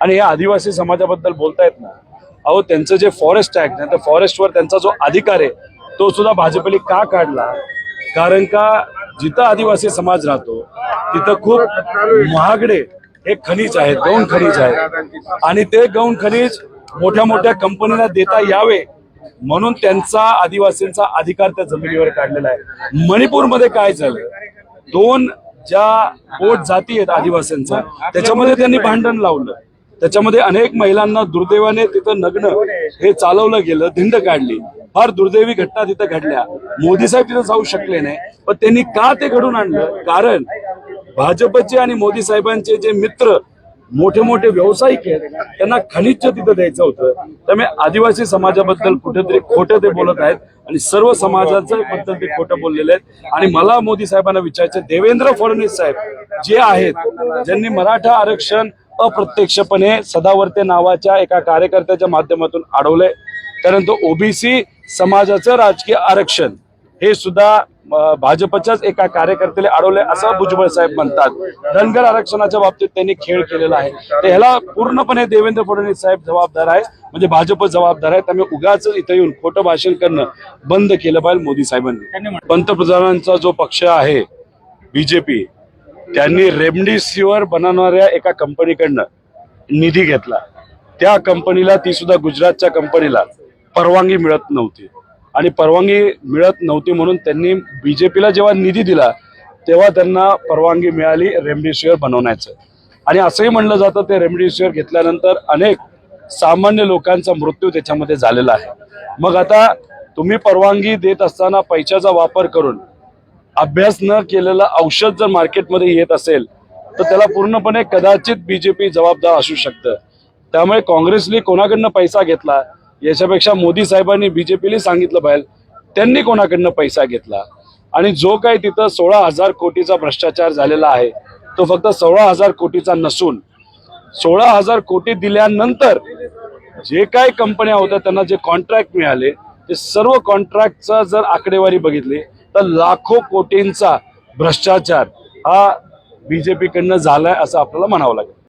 आणि या आदिवासी समाजाबद्दल बोलतायत ना अहो त्यांचं जे फॉरेस्ट ऍक्ट आहे त्या फॉरेस्टवर त्यांचा जो अधिकार आहे तो सुद्धा भाजपने का काढला? कारण का जिथं आदिवासी समाज राहतो तिथं खूप महागडे हे खनिज आहेत गौण खनिज आहेत. आणि ते गौण खनिज मोठ्या मोठ्या कंपनीला देता यावे म्हणून त्यांचा आदिवासींचा अधिकार त्या जमिनीवर काढलेला आहे. मणिपूरमध्ये काय झालं? दोन ज्या पोट जाती आहेत आदिवासींचा त्याच्यामध्ये त्यांनी भांडण लावलं. त्याच्यामध्ये अनेक महिलांना दुर्दैवाने तिथं नग्न हे चालवलं गेलं धिंड काढली. फार दुर्दैवी घटना तिथं घडल्या. मोदी साहेब तिथं जाऊ शकले नाही. पण त्यांनी का ते घडून आणलं? कारण भाजपचे आणि मोदी साहेबांचे जे मित्र मोठे मोठे व्यावसायिक आहेत त्यांना खनिज तिथं द्यायचं होतं. त्यामुळे आदिवासी समाजाबद्दल कुठेतरी खोटं ते बोलत आहेत आणि सर्व समाजाचं बद्दल ते खोटं बोललेले आहेत. आणि मला मोदी साहेबांना विचारायचं देवेंद्र फडणवीस साहेब जे आहेत ज्यांनी मराठा आरक्षण अप्रत्यक्षपणे सदावर्ते नावाच्या एका कार्यकर्त्याच्या माध्यमातून अडवलंय त्यानंतर ओबीसी समाजाचं राजकीय आरक्षण हे सुद्धा भाजपच्याच एका कार्यकर्त्याला अडवलंय असं भुजबळ साहेब म्हणतात. धनगर आरक्षणाच्या बाबतीत त्यांनी खेळ केलेला आहे. तर ह्याला पूर्णपणे देवेंद्र फडणवीस साहेब जबाबदार आहे म्हणजे भाजप जबाबदार आहे त्यामुळे उगाच इथं येऊन खोटं भाषण करणं बंद केलं पाहिजे मोदी साहेबांनी. पंतप्रधानांचा जो पक्ष आहे बीजेपी त्यांनी रेमडेसिवीर बनवणाऱ्या एका कंपनीकडनं निधी घेतला. त्या कंपनीला ती सुद्धा गुजरातच्या कंपनीला परवानगी मिळत नव्हती. आणि परवानगी मिळत नव्हती म्हणून त्यांनी बीजेपीला जेव्हा निधी दिला तेव्हा त्यांना परवानगी मिळाली रेमडेसिवीर बनवण्याचं. आणि असंही म्हणलं जातं ते रेमडेसिवीर घेतल्यानंतर अनेक सामान्य लोकांचा मृत्यू त्याच्यामध्ये झालेला आहे. मग आता तुम्ही परवानगी देत असताना पैशाचा वापर करून अभ्यास न केलेलं औषध जर मार्केटमध्ये येत असेल तर त्याला पूर्णपणे कदाचित बीजेपी जबाबदार असू शकतं. त्यामुळे काँग्रेसने कोणाकडनं पैसा घेतला याच्यापेक्षा मोदी साहेबांनी बीजेपीला सांगितलं पाहिजे त्यांनी कोणाकडनं पैसा घेतला? आणि जो काही तिथं सोळा हजार कोटीचा भ्रष्टाचार झालेला आहे तो फक्त सोळा हजार कोटीचा नसून सोळा हजार कोटी दिल्यानंतर जे काही कंपन्या होत्या त्यांना जे कॉन्ट्रॅक्ट मिळाले ते सर्व कॉन्ट्रॅक्टचा जर आकडेवारी बघितली तर लाखो कोटींचा भ्रष्टाचार हा बीजेपीकडनं झालाय असं आपल्याला म्हणावं लागेल.